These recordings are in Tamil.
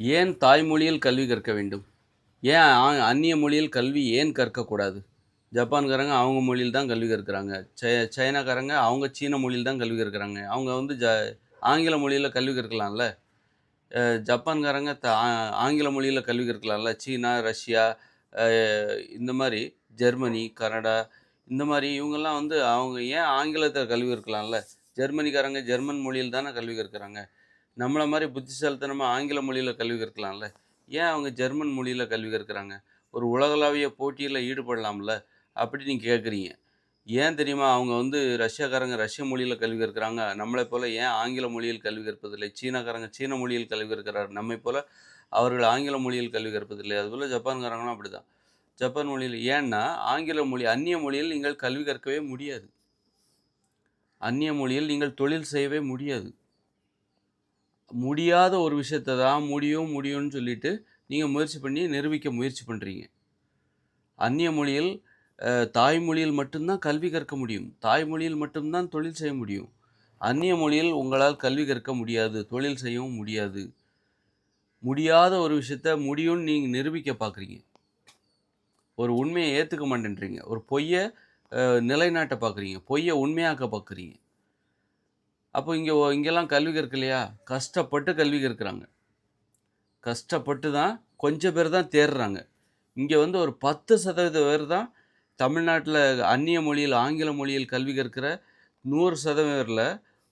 ஏன் தாய்மொழியில் கல்வி கற்க வேண்டும்? ஏன் அந்நிய மொழியில் கல்வி ஏன் கற்கக்கூடாது? ஜப்பான்காரங்க அவங்க மொழியில் தான் கல்வி கற்கிறாங்க. சை சைனாக்காரங்க அவங்க சீன மொழியில் தான் கல்வி கற்கிறாங்க. அவங்க வந்து ஜ ஆங்கில மொழியில் கல்வி கற்கலாம்ல? ஜப்பான்காரங்க த ஆங்கில மொழியில் கல்வி கற்கலாம்ல? சீனா ரஷ்யா இந்த மாதிரி ஜெர்மனி கனடா இந்த மாதிரி இவங்கெல்லாம் வந்து அவங்க ஏன் ஆங்கிலத்தை கல்வி கற்கலாம்ல? ஜெர்மனிக்காரங்க ஜெர்மன் மொழியில் தானே கல்வி கற்கிறாங்க. நம்மளை மாதிரி புத்திசாலித்தனமாக ஆங்கில மொழியில் கல்வி கற்கலாம்ல? ஏன் அவங்க ஜெர்மன் மொழியில் கல்வி கற்கிறாங்க? ஒரு உலகளாவிய போட்டியில் ஈடுபடலாம்ல? அப்படி நீங்கள் கேட்குறீங்க ஏன் தெரியுமா? அவங்க வந்து ரஷ்யாக்காரங்க ரஷ்ய மொழியில் கல்வி கற்கிறாங்க. நம்மளை போல் ஏன் ஆங்கில மொழியில் கல்வி கற்பதில்லை? சீனாக்காரங்க சீன மொழியில் கல்வி கற்கிறார். நம்மை போல் அவர்கள் ஆங்கில மொழியில் கல்வி கற்பதில்லை. அதுபோல் ஜப்பான்காரங்களும் அப்படி தான் ஜப்பான் மொழியில் ஏன்னா ஆங்கில மொழி அந்நிய மொழியில் நீங்கள் கல்வி கற்கவே முடியாது. அந்நிய மொழியில் நீங்கள் தொழில் செய்யவே முடியாது. முடியாத ஒரு விஷயத்தை தான் முடியும் முடியும்னு சொல்லிட்டு நீங்கள் முயற்சி பண்ணி நிரூபிக்க முயற்சி பண்ணுறீங்க அந்நிய மொழியில் தாய்மொழியில் மட்டும்தான் கல்வி கற்க முடியும். தாய்மொழியில் மட்டும்தான் தொழில் செய்ய முடியும். அந்நிய மொழியில் உங்களால் கல்வி கற்க முடியாது தொழில் செய்யவும் முடியாது. முடியாத ஒரு விஷயத்த முடியும்னு நீங்கள் நிரூபிக்க பார்க்குறீங்க ஒரு உண்மையை ஏற்றுக்க மாட்டேன்றீங்க. ஒரு பொய்யை நிலைநாட்ட பார்க்குறீங்க பொய்யை உண்மையாக்க பார்க்குறீங்க அப்போ இங்கே இங்கெல்லாம் கல்வி கற்கலையா கஷ்டப்பட்டு கல்வி கற்கிறாங்க. கஷ்டப்பட்டு தான் கொஞ்சம் பேர் தான் தேர்றாங்க. இங்கே வந்து ஒரு பத்து சதவீத பேர் தான் தமிழ்நாட்டில் அந்நிய மொழியில் ஆங்கில மொழியில் கல்வி கற்கிற நூறு சதவீதத்தில்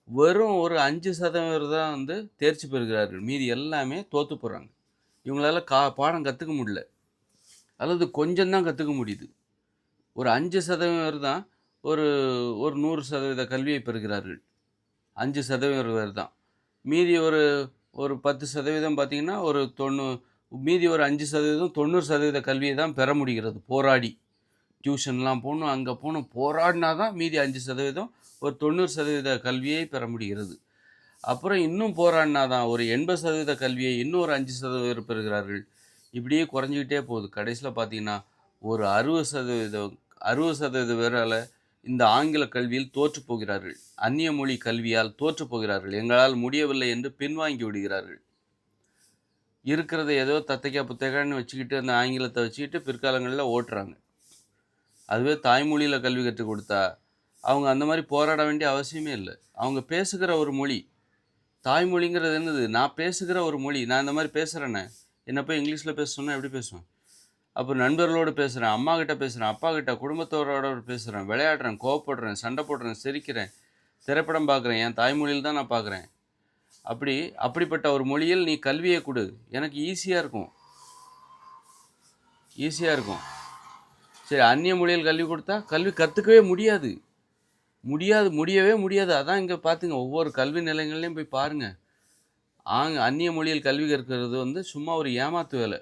வெறும் ஒரு அஞ்சு சதவீதம் தான் வந்து தேர்ச்சி பெறுகிறார்கள். மீதி எல்லாமே தோற்று போகிறாங்க இவங்களால கா பாடம் கற்றுக்க முடியல. அல்லது கொஞ்சம் தான் கற்றுக்க முடியுது. ஒரு அஞ்சு சதவீதம் தான் ஒரு ஒரு நூறு சதவீத கல்வியை பெறுகிறார்கள். அஞ்சு சதவீதம் பேர் தான். மீதி ஒரு ஒரு பத்து சதவீதம் பார்த்திங்கன்னா ஒரு தொண்ணூ மீதி ஒரு அஞ்சு சதவீதம் தொண்ணூறு சதவீத கல்வியை தான் பெற முடிகிறது. போராடி. டியூஷன்லாம் போகணும் அங்கே போகணும். போராடினா தான் மீதி அஞ்சு சதவீதம் ஒரு தொண்ணூறு சதவீத கல்வியை பெற முடிகிறது. அப்புறம் இன்னும் போராடினா தான் ஒரு எண்பது சதவீத கல்வியை இன்னும் ஒரு அஞ்சு சதவீதம் பெறுகிறார்கள். இப்படியே குறைஞ்சிக்கிட்டே போகுது. கடைசியில் பார்த்தீங்கன்னா ஒரு அறுபது சதவீதம் அறுபது சதவீத பேரால் இந்த ஆங்கில கல்வியில் தோற்று போகிறார்கள். அந்நிய மொழி கல்வியால் தோற்று போகிறார்கள். எங்களால் முடியவில்லை என்று பின்வாங்கி விடுகிறார்கள். இருக்கிறத ஏதோ தத்தைக்கா புத்தகான்னு வச்சுக்கிட்டு அந்த ஆங்கிலத்தை வச்சுக்கிட்டு பிற்காலங்களில் ஓட்டுறாங்க. அதுவே தாய்மொழியில் கல்வி கற்றுக் கொடுத்தா அவங்க அந்த மாதிரி போராட வேண்டிய அவசியமே இல்லை. அவங்க பேசுகிற ஒரு மொழி தாய்மொழிங்கிறது என்னது? நான் பேசுகிற ஒரு மொழி நான் இந்த மாதிரி பேசுகிறேன்னே என்ன போய் இங்கிலீஷில் பேச சொன்னால் எப்படி பேசுவேன்? அப்போ நண்பர்களோடு பேசுகிறேன் அம்மா கிட்ட பேசுகிறேன் அப்பா கிட்ட குடும்பத்தோரோட பேசுகிறேன் விளையாடுறேன் கோவப்படுறேன் சண்டை போடுறேன் சிரிக்கிறேன் திரைப்படம் பார்க்குறேன் என் தாய்மொழியில் தான் நான் பார்க்குறேன் அப்படி அப்படிப்பட்ட ஒரு மொழியில் நீ கல்வியை கொடு. எனக்கு ஈஸியாக இருக்கும். ஈஸியாக இருக்கும். சரி அந்நிய மொழியில் கல்வி கொடுத்தா கல்வி கற்றுக்கவே முடியாது. முடியாது முடியவே முடியாது. அதான் இங்கே பார்த்துங்க ஒவ்வொரு கல்வி நிலையங்கள்லையும் போய் பாருங்கள் ஆங் அந்நிய மொழியில் கல்வி கற்கிறது வந்து சும்மா ஒரு ஏமாத்து வேலை.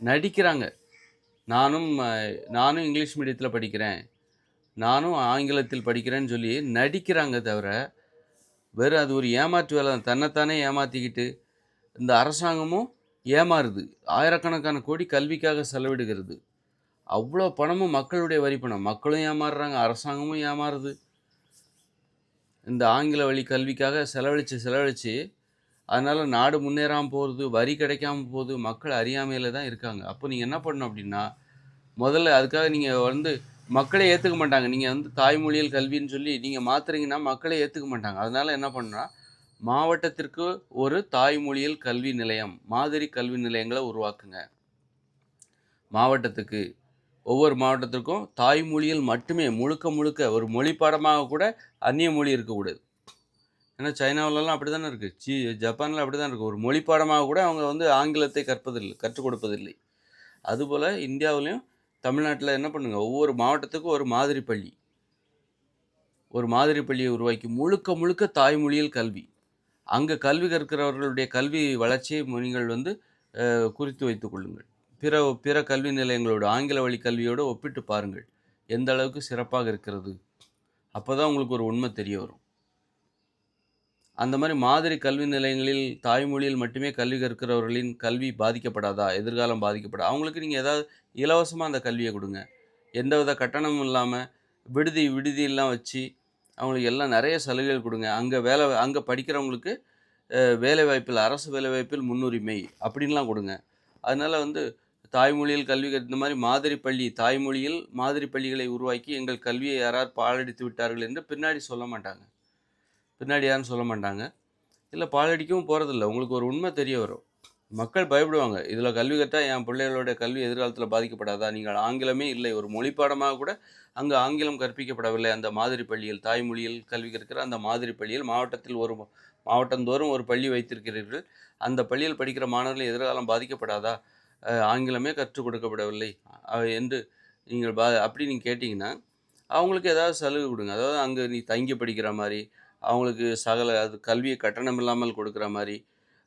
நடிக்கிறாங்க. நானும் நானும் இங்கிலீஷ் மீடியத்தில் படிக்கிறேன். நானும் ஆங்கிலத்தில் படிக்கிறேன்னு சொல்லி நடிக்கிறாங்க தவிர வெறும் அது ஒரு ஏமாற்று வேலை தான். தன்னைத்தானே ஏமாற்றிக்கிட்டு இந்த அரசாங்கமும் ஏமாறுது. ஆயிரக்கணக்கான கோடி கல்விக்காக செலவிடுகிறது. அவ்வளோ பணமும் மக்களுடைய வரி பணம். மக்களும் ஏமாறுறாங்க அரசாங்கமும் ஏமாறுது. இந்த ஆங்கில வழி கல்விக்காக செலவழித்து செலவழித்து அதனால் நாடு முன்னேறாமல் போகிறது வரி கிடைக்காம போகுது மக்கள் அறியாமையில் தான் இருக்காங்க. அப்போ நீங்கள் என்ன பண்ணணும் அப்படின்னா முதல்ல அதுக்காக நீங்கள் வந்து மக்களை ஏற்றுக்க மாட்டாங்க. நீங்கள் வந்து தாய்மொழியில் கல்வின்னு சொல்லி நீங்கள் மாத்துறீங்கன்னா மக்களை ஏற்றுக்க மாட்டாங்க. அதனால் என்ன பண்ணுன்னா மாவட்டத்திற்கு ஒரு தாய்மொழியில் கல்வி நிலையம் மாதிரி கல்வி நிலையங்களை உருவாக்குங்க. மாவட்டத்துக்கு ஒவ்வொரு மாவட்டத்திற்கும் தாய்மொழியில் மட்டுமே முழுக்க முழுக்க ஒரு மொழி பாடமாக கூட அந்நிய மொழி இருக்கக்கூடாது. ஏன்னா சைனாவிலலாம் அப்படி தானே இருக்குது சீ ஜப்பானில் அப்படி தான் இருக்குது ஒரு மொழி பாடமாக கூட அவங்க வந்து ஆங்கிலத்தை கற்பதில்லை கற்றுக் கொடுப்பதில்லை. அதுபோல் இந்தியாவிலையும் தமிழ்நாட்டில் என்ன பண்ணுங்கள் ஒவ்வொரு மாவட்டத்துக்கும் ஒரு மாதிரி பள்ளி. ஒரு மாதிரி பள்ளியை உருவாக்கி முழுக்க முழுக்க தாய்மொழியில் கல்வி. அங்கே கல்வி கற்கிறவர்களுடைய கல்வி வளர்ச்சியை நீங்கள் வந்து குறித்து வைத்துக் கொள்ளுங்கள். பிற பிற கல்வி நிலையங்களோட ஆங்கில வழி கல்வியோடு ஒப்பிட்டு பாருங்கள். எந்த அளவுக்கு சிறப்பாக இருக்கிறது? அப்போ தான் உங்களுக்கு ஒரு உண்மை தெரிய வரும். அந்த மாதிரி மாதிரி கல்வி நிலையங்களில் தாய்மொழியில் மட்டுமே கல்வி கற்கிறவர்களின் கல்வி பாதிக்கப்படாதா? எதிர்காலம் பாதிக்கப்படாது அவங்களுக்கு நீங்கள் ஏதாவது இலவசமாக அந்த கல்வியை கொடுங்க. எந்தவித கட்டணமும் இல்லாமல் விடுதி விடுதியெல்லாம் வச்சு அவங்களுக்கு எல்லாம் நிறைய சலுகைகள் கொடுங்க. அங்கே வேலை அங்கே படிக்கிறவங்களுக்கு வேலைவாய்ப்பில் அரசு வேலைவாய்ப்பில் முன்னுரிமை அப்படின்லாம் கொடுங்க. அதனால் வந்து தாய்மொழியில் கல்வி இந்த மாதிரி மாதிரி பள்ளி தாய்மொழியில் மாதிரி பள்ளிகளை உருவாக்கி எங்கள் கல்வியை யாரார் பாழடித்து விட்டார்கள் என்று பின்னாடி சொல்ல மாட்டாங்க. பின்னாடி யாரும் சொல்ல மாட்டாங்க. இல்லை பாலடிக்கவும் போகிறதில்ல உங்களுக்கு ஒரு உண்மை தெரிய வரும். மக்கள் பயப்படுவாங்க. இதில் கல்வி கற்றா என் பிள்ளைகளோட கல்வி எதிர்காலத்தில் பாதிக்கப்படாதா? நீங்கள் ஆங்கிலமே இல்லை. ஒரு மொழிப்பாடமாக கூட அங்கே ஆங்கிலம் கற்பிக்கப்படவில்லை. அந்த மாதிரி பள்ளியில் தாய்மொழியில் கல்வி கற்கிற அந்த மாதிரி பள்ளியில் மாவட்டத்தில் ஒரு மாவட்டந்தோறும் ஒரு பள்ளி வைத்திருக்கிறீர்கள். அந்த பள்ளியில் படிக்கிற மாணவர்கள் எதிர்காலம் பாதிக்கப்படாதா? ஆங்கிலமே கற்றுக் கொடுக்கப்படவில்லை. என்று நீங்கள் பா அப்படி நீங்கள் கேட்டிங்கன்னா அவங்களுக்கு ஏதாவது சலுகை கொடுங்க. அதாவது அங்கே நீ தங்கி படிக்கிற மாதிரி அவங்களுக்கு சகல அது கல்வியை கட்டணம் இல்லாமல் கொடுக்குற மாதிரி.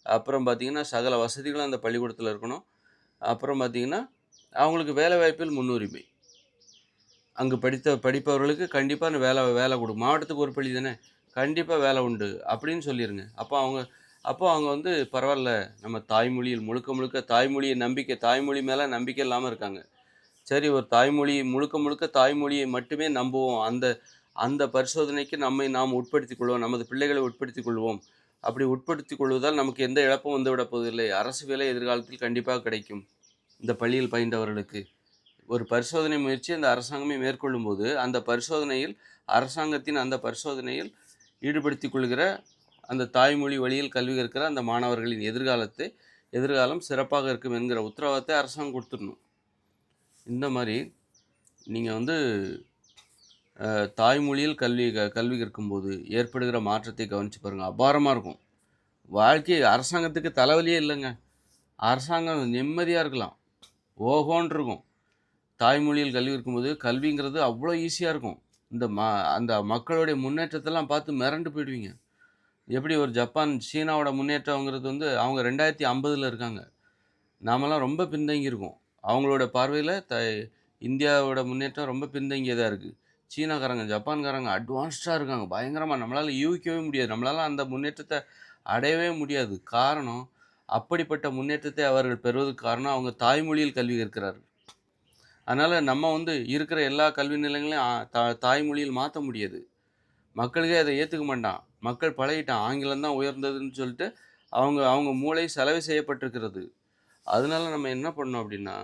அப்புறம் பார்த்திங்கன்னா சகல வசதிகளும் அந்த பள்ளிக்கூடத்தில் இருக்கணும். அப்புறம் பார்த்திங்கன்னா அவங்களுக்கு வேலை வாய்ப்பில் முன்னுரிமை. அங்கே படித்த படிப்பவர்களுக்கு கண்டிப்பாக வேலை வேலை கொடு. மாவட்டத்துக்கு ஒரு பள்ளி தானே? கண்டிப்பாக வேலை உண்டு அப்படின்னு சொல்லிடுங்க அப்போ அவங்க அப்போ அவங்க வந்து பரவாயில்ல நம்ம தாய்மொழியில் முழுக்க முழுக்க தாய்மொழியை நம்பிக்கை தாய்மொழி மேலே நம்பிக்கை இல்லாமல் இருக்காங்க. சரி ஒரு தாய்மொழி முழுக்க முழுக்க தாய்மொழியை மட்டுமே நம்புவோம். அந்த அந்த பரிசோதனைக்கு நம்மை நாம் உட்படுத்திக் கொள்வோம் நமது பிள்ளைகளை உட்படுத்திக் கொள்வோம் அப்படி உட்படுத்திக் கொள்வதால் நமக்கு எந்த இழப்பும் வந்து போவதில்லை. அரசு வேலை எதிர்காலத்தில் கண்டிப்பாக கிடைக்கும். இந்த பள்ளியில் பயின்றவர்களுக்கு ஒரு பரிசோதனை முயற்சி அந்த அரசாங்கமே மேற்கொள்ளும் போது அந்த பரிசோதனையில் அரசாங்கத்தின் அந்த பரிசோதனையில் ஈடுபடுத்தி கொள்கிற அந்த தாய்மொழி வழியில் கல்வி கற்கிற அந்த மாணவர்களின் எதிர்காலத்தை எதிர்காலம் சிறப்பாக இருக்கும் என்கிற உத்தரவாதத்தை அரசாங்கம் கொடுத்துடணும். இந்த மாதிரி நீங்கள் வந்து தாய்மொழியில் கல்வி க கல்வி கற்கும்போது ஏற்படுகிற மாற்றத்தை கவனித்து பாருங்கள் அபாரமாக இருக்கும். வாழ்க்கை அரசாங்கத்துக்கு தலைவலியே இல்லைங்க. அரசாங்கம் நிம்மதியாக இருக்கலாம். ஓகோன் இருக்கும். தாய்மொழியில் கல்வி இருக்கும்போது கல்விங்கிறது அவ்வளோ ஈஸியாக இருக்கும். இந்த ம அந்த மக்களுடைய முன்னேற்றத்தெல்லாம் பார்த்து மிரண்டு போயிடுவீங்க. எப்படி ஒரு ஜப்பான் சீனாவோட முன்னேற்றங்கிறது வந்து அவங்க ரெண்டாயிரத்தி ஐம்பதில் இருக்காங்க. நாமெல்லாம் ரொம்ப பின்தங்கி இருக்கோம் அவங்களோட பார்வையில் த இந்தியாவோட முன்னேற்றம் ரொம்ப பின்தங்கியதாக இருக்குது சீனாக்காரங்க ஜப்பான்காரங்க அட்வான்ஸ்டாக இருக்காங்க. பயங்கரமாக நம்மளால் யூகிக்கவே முடியாது. நம்மளால் அந்த முன்னேற்றத்தை அடையவே முடியாது. காரணம் அப்படிப்பட்ட முன்னேற்றத்தை அவர்கள் பெறுவதற்கு காரணம் அவங்க தாய்மொழியில் கல்வி கற்கிறார்கள். அதனால் நம்ம வந்து இருக்கிற எல்லா கல்வி நிலையங்களையும் தா தாய்மொழியில் மாற்ற முடியாது. மக்களுக்கே அதை ஏற்றுக்க மாட்டான். மக்கள் பழகிட்டான். ஆங்கிலம் தான் உயர்ந்ததுன்னு சொல்லிட்டு அவங்க அவங்க மூளை செலவு செய்யப்பட்டிருக்கிறது. அதனால நம்ம என்ன பண்ணோம் அப்படின்னா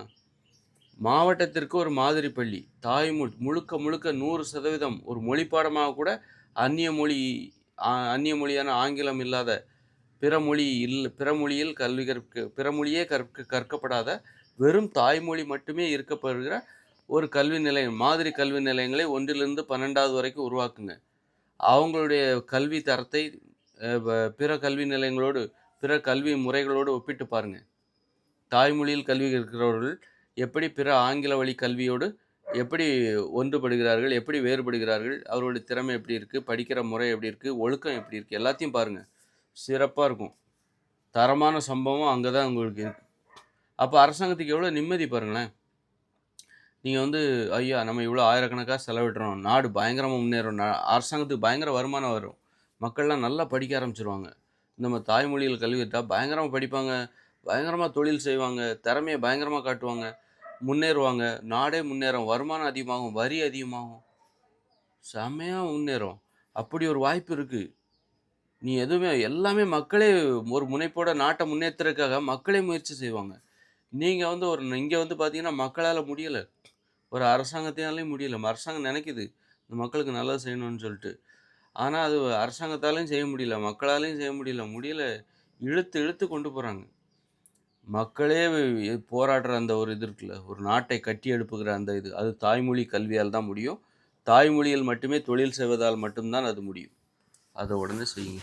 மாவட்டத்திற்கு ஒரு மாதிரி பள்ளி. தாய்மொழி முழுக்க முழுக்க நூறு சதவீதம் ஒரு மொழி பாடமாக கூட அந்நிய மொழி அந்நிய மொழியான ஆங்கிலம் இல்லாத பிற மொழி இல் பிற மொழியில் கல்வி கற்க பிற மொழியே கற்க கற்கப்படாத வெறும் தாய்மொழி மட்டுமே இருக்கப்படுகிற ஒரு கல்வி நிலையம் மாதிரி கல்வி நிலையங்களை ஒன்றிலிருந்து பன்னெண்டாவது வரைக்கும் உருவாக்குங்க. அவங்களுடைய கல்வி தரத்தை பிற கல்வி நிலையங்களோடு பிற கல்வி முறைகளோடு ஒப்பிட்டு பாருங்கள் தாய்மொழியில் கல்வி கற்கிறவர்கள் எப்படி பிற ஆங்கில வழி கல்வியோடு எப்படி ஒன்றுபடுகிறார்கள் எப்படி வேறுபடுகிறார்கள் அவருடைய திறமை எப்படி இருக்குது படிக்கிற முறை எப்படி இருக்குது ஒழுக்கம் எப்படி இருக்குது எல்லாத்தையும் பாருங்கள் சிறப்பாக இருக்கும். தரமான சம்பவம் அங்கே தான் உங்களுக்கு இருக்குது அப்போ அரசாங்கத்துக்கு எவ்வளோ நிம்மதி பாருங்களேன். நீங்கள் வந்து ஐயா நம்ம இவ்வளோ ஆயிரக்கணக்காக செலவிடுறோம். நாடு பயங்கரமாக முன்னேறும். அரசாங்கத்துக்கு பயங்கர வருமானம் வரும். மக்கள்லாம் நல்லா படிக்க ஆரம்பிச்சிருவாங்க. நம்ம தாய்மொழியில் கல்வி எடுத்தால் பயங்கரமாக படிப்பாங்க. பயங்கரமாக தொழில் செய்வாங்க. திறமையை பயங்கரமாக காட்டுவாங்க. முன்னேறுவாங்க. நாடே முன்னேறும். வருமானம் அதிகமாகும். வரி அதிகமாகும். செம்மையாக முன்னேறும். அப்படி ஒரு வாய்ப்பு இருக்குது நீ எதுவுமே எல்லாமே மக்களே ஒரு முனைப்போட நாட்டை முன்னேற்றுறதுக்காக மக்களே முயற்சி செய்வாங்க. நீங்கள் வந்து ஒரு இங்கே வந்து பார்த்தீங்கன்னா மக்களால் முடியலை. ஒரு அரசாங்கத்தினாலேயும் முடியலை. அரசாங்கம் நினைக்குது. இந்த மக்களுக்கு நல்லது செய்யணும்னு சொல்லிட்டு. ஆனால் அது அரசாங்கத்தாலையும் செய்ய முடியல. மக்களாலையும் செய்ய முடியல. முடியல. இழுத்து இழுத்து கொண்டு போகிறாங்க மக்களே போராடுற அந்த ஒரு இது இருக்குல்ல ஒரு நாட்டை கட்டி எழுப்புகிற அந்த இது அது தாய்மொழி கல்வியால் தான் முடியும். தாய்மொழியில் மட்டுமே தொழில் செய்வதால் மட்டும்தான் அது முடியும். அதை உடனே செய்யுங்க.